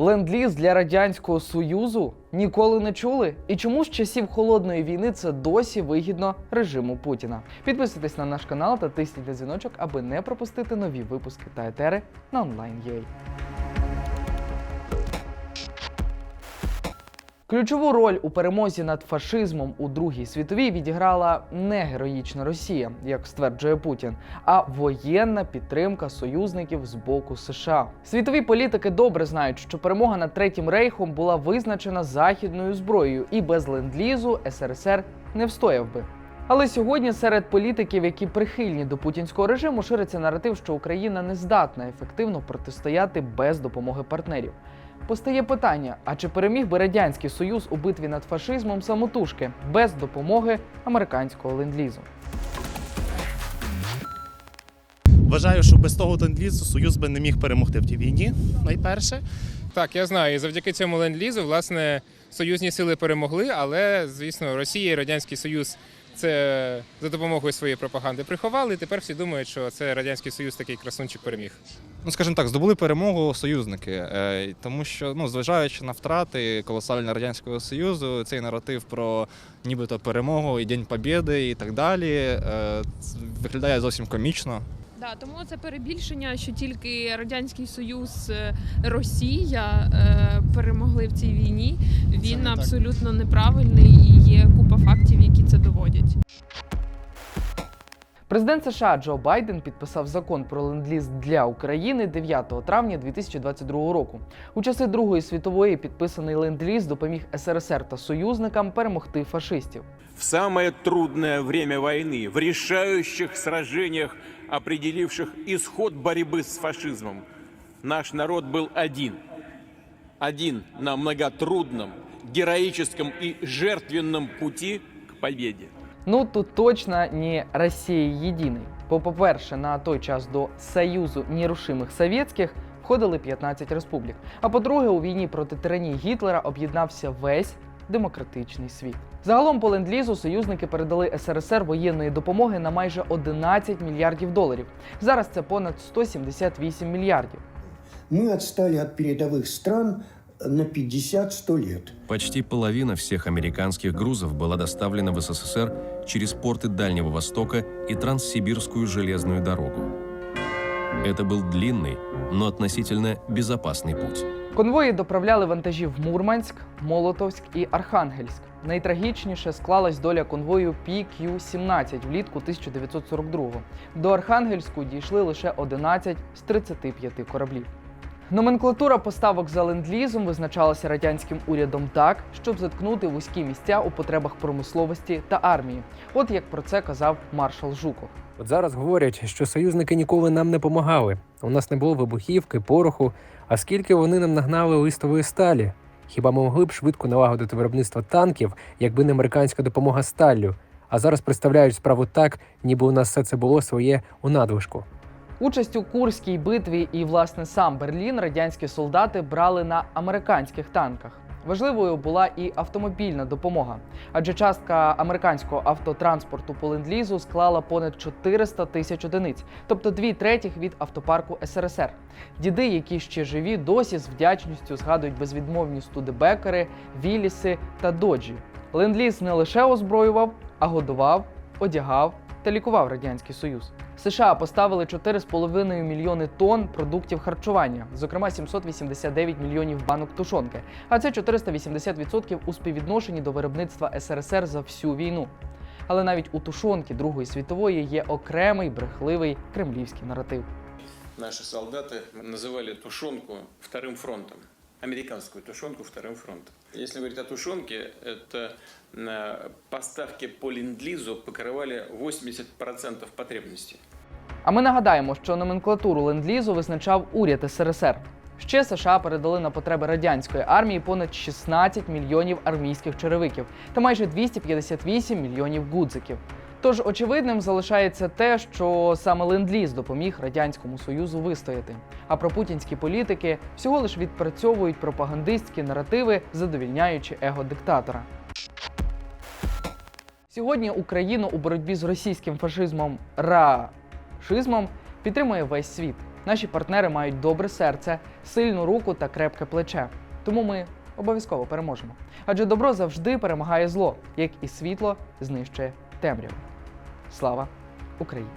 Ленд-ліз для радянського союзу ніколи не чули. І чому з часів холодної війни це досі вигідно режиму Путіна? Підписуйтесь на наш канал та тисніть на дзвіночок, аби не пропустити нові випуски та етери на онлайн.ua. Ключову роль у перемозі над фашизмом у Другій світовій відіграла не героїчна Росія, як стверджує Путін, а воєнна підтримка союзників з боку США. Світові політики добре знають, що перемога над Третім рейхом була визначена західною зброєю, і без ленд-лізу СРСР не встояв би. Але сьогодні серед політиків, які прихильні до путінського режиму, шириться наратив, що Україна не здатна ефективно протистояти без допомоги партнерів. Постає питання: а чи переміг би радянський союз у битві над фашизмом самотужки без допомоги американського ленд-лізу? Вважаю, що без того ленд-лізу Союз би не міг перемогти в тій війні. Найперше. Так, я знаю. І завдяки цьому ленд-лізу, власне, союзні сили перемогли, але, звісно, Росія і Радянський Союз це за допомогою своєї пропаганди приховали. І тепер всі думають, що це Радянський Союз такий красунчик переміг. ну скажімо так, здобули перемогу союзники, е, тому що ну, зважаючи на втрати колосальні радянського союзу, цей наратив про нібито перемогу і День Побєди і так далі е, виглядає зовсім комічно. Да, тому це перебільшення, що тільки радянський союз, е, Росія е, перемогли в цій війні. Він не так. абсолютно неправильний і є купа фактів, які це доводять. Президент США Джо Байден підписав закон про ленд-ліз для України 9 травня 2022 року. У часи Другої світової підписаний ленд-ліз допоміг СРСР та союзникам перемогти фашистів. в самое трудное время войны, в решающих сражениях, определивших исход борьбы с фашизмом, наш народ был один. Один на многотрудном, героическом и жертвенном пути к победе. Ну тут точно не Росія єдиний. Бо, по-перше, на той час до Союзу нерушимих Совєтських входили 15 республік. А по-друге, у війні проти тиранії Гітлера об'єднався весь демократичний світ. Загалом по ленд-лізу союзники передали СРСР воєнної допомоги на майже 11 мільярдів доларів. Зараз це понад 178 мільярдів. Мы отстали от передовых стран на 50-100 лет. Почти половина всех американских грузов была доставлена в СССР через порты Дальнего Востока и Транссибирскую железную дорогу. Это был длинный, но относительно безопасный путь. Конвої доправляли вантажі в Мурманськ, Молотовськ і Архангельськ. Найтрагічніше склалась доля конвою PQ-17 влітку 1942-го. До Архангельську дійшли лише 11 з 35 кораблів. Номенклатура поставок за ленд-лізом визначалася радянським урядом так, щоб заткнути вузькі місця у потребах промисловості та армії. От як про це казав маршал Жуков. От зараз говорять, що союзники ніколи нам не помагали. У нас не було вибухівки, пороху. А скільки вони нам нагнали листової сталі? Хіба ми могли б швидко налагодити виробництво танків, якби не американська допомога сталлю? А зараз представляють справу так, ніби у нас все це було своє у надлишку. Участь у Курській битві і, власне, сам Берлін радянські солдати брали на американських танках. Важливою була і автомобільна допомога, адже частка американського автотранспорту по ленд-лізу склала понад 400 тисяч одиниць, тобто дві третіх від автопарку СРСР. Діди, які ще живі, досі з вдячністю згадують безвідмовні студебекери, віліси та доджі. Ленд-ліз не лише озброював, а годував, одягав та лікував радянський союз. США поставили 4,5 мільйони тонн продуктів харчування, зокрема 789 мільйонів банок тушонки. А це 480% у співвідношенні до виробництва СРСР за всю війну. Але навіть у тушонки Другої світової є окремий брехливий кремлівський наратив. Наши солдаты называли тушенку вторым фронтом. Американскую тушенку вторым фронтом. Если говорить о тушенке, это э, поставки по ленд-лизу покрывали 80% потребностей. А ми нагадаємо, що номенклатуру ленд-лізу визначав уряд СРСР. Ще США передали на потреби радянської армії понад 16 мільйонів армійських черевиків та майже 258 мільйонів гудзиків. Тож очевидним залишається те, що саме ленд-ліз допоміг радянському союзу вистояти. А пропутінські політики всього лиш відпрацьовують пропагандистські наративи, задовільняючи его диктатора. Сьогодні Україну у боротьбі з російським фашизмом рашизмом підтримує весь світ. Наші партнери мають добре серце, сильну руку та крепке плече. Тому ми обов'язково переможемо. Адже добро завжди перемагає зло, як і світло знищує темряву. Слава Україні!